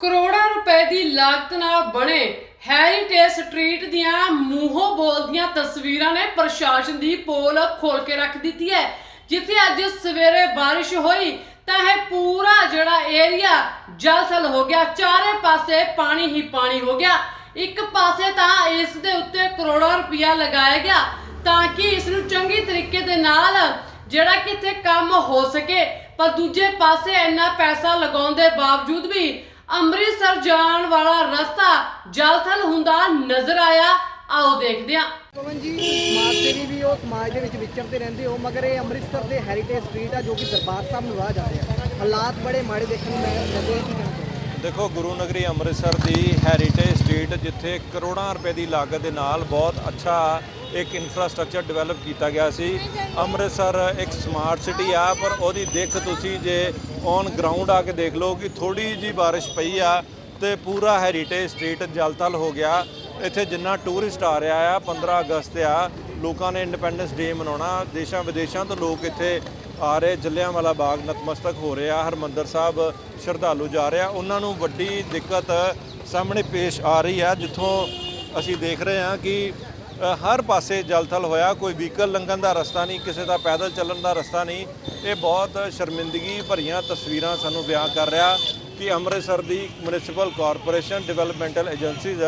ਕਰੋੜਾਂ ਰੁਪਏ ਦੀ ਲਾਗਤ ਨਾਲ ਬਣੇ ਹੈਰੀਟੇਜ ਸਟਰੀਟ ਦੀਆਂ ਮੂੰਹੋਂ ਬੋਲਦੀਆਂ ਤਸਵੀਰਾਂ ਨੇ ਪ੍ਰਸ਼ਾਸਨ ਦੀ ਪੋਲ ਖੋਲ ਕੇ ਰੱਖ ਦਿੱਤੀ ਹੈ। ਜਿੱਥੇ ਅੱਜ ਸਵੇਰੇ ਬਾਰਿਸ਼ ਹੋਈ, ਤਾਂ ਇਹ ਪੂਰਾ ਜਿਹੜਾ ਏਰੀਆ ਜਲਸਲ ਹੋ ਗਿਆ। ਚਾਰੇ ਪਾਸੇ ਪਾਣੀ ਹੀ ਪਾਣੀ ਹੋ ਗਿਆ। ਇੱਕ ਪਾਸੇ ਤਾਂ ਇਸ ਦੇ ਉੱਤੇ ਕਰੋੜਾਂ ਰੁਪਇਆ ਲਗਾਇਆ ਗਿਆ, ਤਾਂ ਕਿ ਇਸ ਨੂੰ ਚੰਗੀ ਤਰੀਕੇ ਦੇ ਨਾਲ ਜਿਹੜਾ ਕਿ ਇੱਥੇ ਕੰਮ ਹੋ ਸਕੇ। ਪਰ ਦੂਜੇ ਪਾਸੇ ਇੰਨਾ ਪੈਸਾ ਲਗਾਉਣ ਦੇ ਬਾਵਜੂਦ ਵੀ ਅੰਮ੍ਰਿਤਸਰ ਜਾਣ ਵਾਲਾ ਰਸਤਾ ਜਲਥਲ ਹੁੰਦਾ ਨਜ਼ਰ ਆਇਆ। ਆਓ ਦੇਖਦੇ ਹਾਂ। ਪਵਨ ਜੀ ਸਮਾਜ ਸੇਵੀ ਵੀ ਉਹ ਸਮਾਜ ਦੇ ਵਿੱਚ ਵਿਚਰਦੇ ਰਹਿੰਦੇ ਹੋ ਮਗਰ ਇਹ ਅੰਮ੍ਰਿਤਸਰ ਦੇ ਹੈਰੀਟੇਜ ਸਟਰੀਟ ਆ ਜੋ ਕਿ ਦਰਬਾਰ ਸਾਹਿਬ ਨੂੰ ਰਾਹ ਜਾਂਦੇ ਆ। ਹਾਲਾਤ ਬੜੇ ਮਾੜੇ ਦੇਖਣ ਨੂੰ ਮਿਲ- ਮਿਲਦੇ ਆ? ਦੇਖੋ ਗੁਰੂ ਨਗਰੀ ਅੰਮ੍ਰਿਤਸਰ ਦੀ ਹੈਰੀਟੇਜ ਸਟਰੀਟ ਜਿੱਥੇ ਕਰੋੜਾਂ ਰੁਪਏ ਦੀ ਲਾਗਤ ਦੇ ਨਾਲ ਬਹੁਤ ਅੱਛਾ ਇੱਕ ਇਨਫਰਾਸਟ੍ਰਕਚਰ ਡਿਵੈਲਪ ਕੀਤਾ ਗਿਆ ਸੀ। ਅੰਮ੍ਰਿਤਸਰ ਇੱਕ ਸਮਾਰਟ ਸਿਟੀ ਆ, ਪਰ ਉਹਦੀ ਦਿੱਖ ਤੁਸੀਂ ਜੇ ਔਨ ਗਰਾਊਂਡ ਆ ਕੇ ਦੇਖ ਲਓ ਕਿ ਥੋੜੀ ਜੀ ਬਾਰਿਸ਼ ਪਈ ਆ ਤੇ ਪੂਰਾ ਹੈਰੀਟੇਜ ਸਟਰੀਟ ਜਲਤਲ ਹੋ ਗਿਆ। ਇੱਥੇ ਜਿੰਨਾ ਟੂਰਿਸਟ ਆ ਰਿਹਾ ਆ 15 ਅਗਸਤ ਆ, ਲੋਕਾਂ ਨੇ ਇੰਡੀਪੈਂਡੈਂਸ ਡੇ ਮਨਾਉਣਾ। ਦੇਸ਼ਾਂ ਵਿਦੇਸ਼ਾਂ ਤੋਂ ਲੋਕ ਇੱਥੇ ਆ ਰਹੇ, ਜਲਿਆਂਵਾਲਾ ਬਾਗ ਨਤਮਸਤਕ ਹੋ ਰਿਹਾ, ਹਰਮੰਦਰ ਸਾਹਿਬ ਸ਼ਰਧਾਲੂ ਜਾ ਰਿਹਾ ਉਹਨਾਂ ਨੂੰ ਵੱਡੀ ਦਿੱਕਤ ਸਾਹਮਣੇ ਪੇਸ਼ ਆ ਰਹੀ ਆ, ਜਿੱਥੋਂ ਅਸੀਂ ਦੇਖ ਰਹੇ ਹਾਂ ਕਿ ਹਰ ਪਾਸੇ ਜਲਥਲ ਹੋਇਆ, ਕੋਈ ਵਹੀਕਲ ਲੰਘਣ ਦਾ ਰਸਤਾ ਨਹੀਂ, ਕਿਸੇ ਦਾ ਪੈਦਲ ਚੱਲਣ ਦਾ ਰਸਤਾ ਨਹੀਂ। ਇਹ ਬਹੁਤ ਸ਼ਰਮਿੰਦਗੀ ਭਰੀਆਂ ਤਸਵੀਰਾਂ ਸਾਨੂੰ ਬਿਆਨ ਕਰ ਰਿਹਾ ਕਿ ਅੰਮ੍ਰਿਤਸਰ ਦੀ ਮਿਊਨਿਸਪਲ ਕਾਰਪੋਰੇਸ਼ਨ ਡਿਵੈਲਪਮੈਂਟਲ ਏਜੰਸੀਜ਼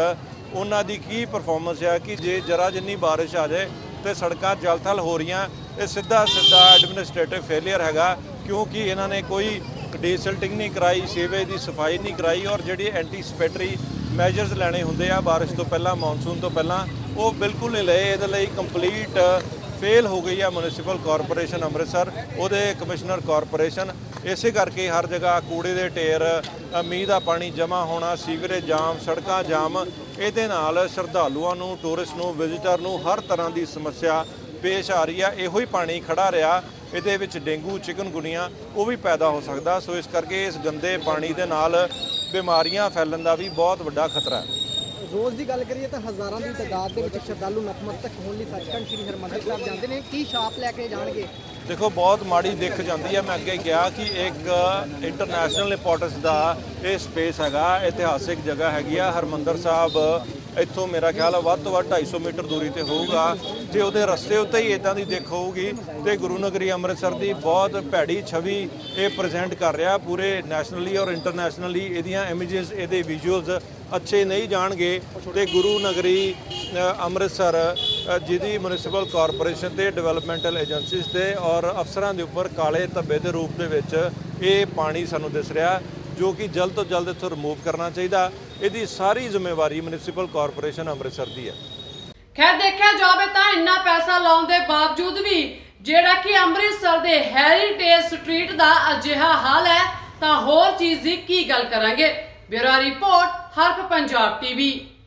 ਉਹਨਾਂ ਦੀ ਕੀ ਪਰਫਾਰਮੈਂਸ ਹੈ ਕਿ ਜੇ ਜਰਾ ਜਿੰਨੀ ਬਾਰਿਸ਼ ਆ ਜਾਏ ਤੇ ਸੜਕਾਂ ਜਲਥਲ ਹੋ ਰਹੀਆਂ, ਇਹ ਸਿੱਧਾ ਸਿੱਧਾ ਐਡਮਿਨਿਸਟ੍ਰੇਟਿਵ ਫੇਲਿਅਰ ਹੈਗਾ, ਕਿਉਂਕਿ ਇਹਨਾਂ ਨੇ ਕੋਈ ਡੀਸਲਟਿੰਗ ਨਹੀਂ ਕਰਾਈ ਸੀਵੇਜ ਦੀ ਸਫ਼ਾਈ ਨਹੀਂ ਕਰਾਈ ਔਰ ਜਿਹੜੀ ਐਂਟੀਸਪੈਟਰੀ ਮੈਜਰਸ ਲੈਣੇ ਹੁੰਦੇ ਆ ਬਾਰਿਸ਼ ਤੋਂ ਪਹਿਲਾਂ ਮੌਨਸੂਨ ਤੋਂ ਪਹਿਲਾਂ ਉਹ ਬਿਲਕੁਲ ਨਹੀਂ ਲਏ। ਇਹਦੇ ਲਈ ਕੰਪਲੀਟ ਫੇਲ ਹੋ ਗਈ ਆ ਮਿਊਨਿਸਪਲ ਕਾਰਪੋਰੇਸ਼ਨ ਅੰਮ੍ਰਿਤਸਰ, ਉਹਦੇ ਕਮਿਸ਼ਨਰ ਕਾਰਪੋਰੇਸ਼ਨ ਇਸੇ ਕਰਕੇ ਹਰ ਜਗ੍ਹਾ ਕੂੜੇ ਦੇ ਢੇਰ ਮੀਂਹ ਦਾ ਪਾਣੀ ਜਮ੍ਹਾਂ ਹੋਣਾ, ਸੀਵਰੇਜ ਜਾਮ, ਸੜਕਾਂ ਜਾਮ, ਇਹਦੇ ਨਾਲ ਸ਼ਰਧਾਲੂਆਂ ਨੂੰ ਟੂਰਿਸਟ ਨੂੰ ਵਿਜ਼ਿਟਰ ਨੂੰ ਹਰ ਤਰ੍ਹਾਂ ਦੀ ਸਮੱਸਿਆ ਪੇਸ਼ ਆ ਰਹੀ ਆ। ਇਹੋ ਹੀ ਪਾਣੀ ਖੜਾ ਰਿਹਾ। ਇਹਦੇ ਵਿੱਚ ਡੇਂਗੂ, ਚਿਕਨਗੁਨੀਆ, ਉਹ ਵੀ ਪੈਦਾ ਹੋ ਸਕਦਾ। ਸੋ ਇਸ ਕਰਕੇ ਇਸ ਗੰਦੇ ਪਾਣੀ ਦੇ ਨਾਲ ਬਿਮਾਰੀਆਂ ਫੈਲਣ ਦਾ ਵੀ ਬਹੁਤ ਵੱਡਾ ਖਤਰਾ ਹੈ। ਰੋਜ਼ ਦੀ ਗੱਲ ਕਰੀਏ ਤਾਂ ਹਜ਼ਾਰਾਂ ਦੀ ਤਾਦਾਦ ਦੇ ਵਿੱਚ ਸ਼ਰਧਾਲੂ ਨਤਮਸਤਕ ਹੋਣ ਲਈ ਸੱਚਖੰਡ ਸ੍ਰੀ ਹਰਿਮੰਦਰ ਸਾਹਿਬ ਜਾਂਦੇ ਨੇ। ਕੀ ਛਾਪ ਲੈ ਕੇ ਜਾਣਗੇ? ਦੇਖੋ, ਬਹੁਤ ਮਾੜੀ ਦਿੱਖ ਜਾਂਦੀ ਹੈ। ਮੈਂ ਅੱਗੇ ਕਿਹਾ ਕਿ ਇੱਕ ਇੰਟਰਨੈਸ਼ਨਲ ਇੰਪੋਰਟੈਂਸ ਦਾ ਇਹ ਸਪੇਸ ਹੈਗਾ, ਇਤਿਹਾਸਿਕ ਜਗ੍ਹਾ ਹੈਗੀ ਆ। ਹਰਮੰਦਰ ਸਾਹਿਬ ਇੱਥੋਂ ਮੇਰਾ ਖਿਆਲ ਹੈ ਵੱਧ ਤੋਂ ਵੱਧ 250 ਮੀਟਰ ਦੂਰੀ ਤੇ ਹੋਊਗਾ। ਜੇ ਉਹਦੇ ਰਸਤੇ ਉੱਤੇ ਹੀ ਇਦਾਂ ਦੀ ਦਿੱਖ ਹੋਊਗੀ ਤੇ ਗੁਰੂ ਨਗਰੀ ਅੰਮ੍ਰਿਤਸਰ ਦੀ ਬਹੁਤ ਭੈੜੀ ਛਵੀ ਇਹ ਪ੍ਰੈਜ਼ੈਂਟ ਕਰ ਰਿਹਾ ਪੂਰੇ ਨੈਸ਼ਨਲੀ ਔਰ ਇੰਟਰਨੈਸ਼ਨਲੀ ਇਹਦੀਆਂ ਇਮੇजेस ਇਹਦੇ ਵਿਜ਼ੂਅਲਸ ਅੱਛੇ ਨਹੀਂ ਜਾਣਗੇ ਤੇ ਗੁਰੂ ਨਗਰੀ ਅੰਮ੍ਰਿਤਸਰ ਜਿਹਦੀ ਮਿਊਨਿਸਪਲ ਕਾਰਪੋਰੇਸ਼ਨ ਤੇ ਡਿਵੈਲਪਮੈਂਟਲ ਏਜੰਸੀਜ਼ ਤੇ ਔਰ ਅਫਸਰਾਂ ਦੇ ਉੱਪਰ ਕਾਲੇ ਧੱਬੇ ਦੇ ਰੂਪ ਦੇ ਵਿੱਚ ਇਹ ਪਾਣੀ ਸਾਨੂੰ ਦਿਸ ਰਿਹਾ। ਜੋ ਕਿ ਜਲਦ ਤੋਂ ਜਲਦ ਇੱਥੋਂ ਰਿਮੂਵ ਕਰਨਾ ਚਾਹੀਦਾ। ਇਹਦੀ ਸਾਰੀ ਜ਼ਿੰਮੇਵਾਰੀ ਮਿਊਨਿਸਪਲ ਕਾਰਪੋਰੇਸ਼ਨ ਅੰਮ੍ਰਿਤਸਰ ਦੀ ਹੈ। ਖੈਰ, ਦੇਖਿਆ ਜਾਵੇ ਤਾਂ ਇੰਨਾ ਪੈਸਾ ਲਾਉਣ ਦੇ ਬਾਵਜੂਦ ਵੀ ਜਿਹੜਾ ਕਿ ਅੰਮ੍ਰਿਤਸਰ ਦੇ ਹੈਰੀਟੇਜ ਸਟਰੀਟ ਦਾ ਅਜਿਹਾ ਹਾਲ ਹੈ, ਤਾਂ ਹੋਰ ਚੀਜ਼ ਦੀ ਕੀ ਗੱਲ ਕਰਾਂਗੇ? ਬਿਊਰੋ ਰਿਪੋਰਟ, ਹਰਪ ਪੰਜਾਬ ਟੀਵੀ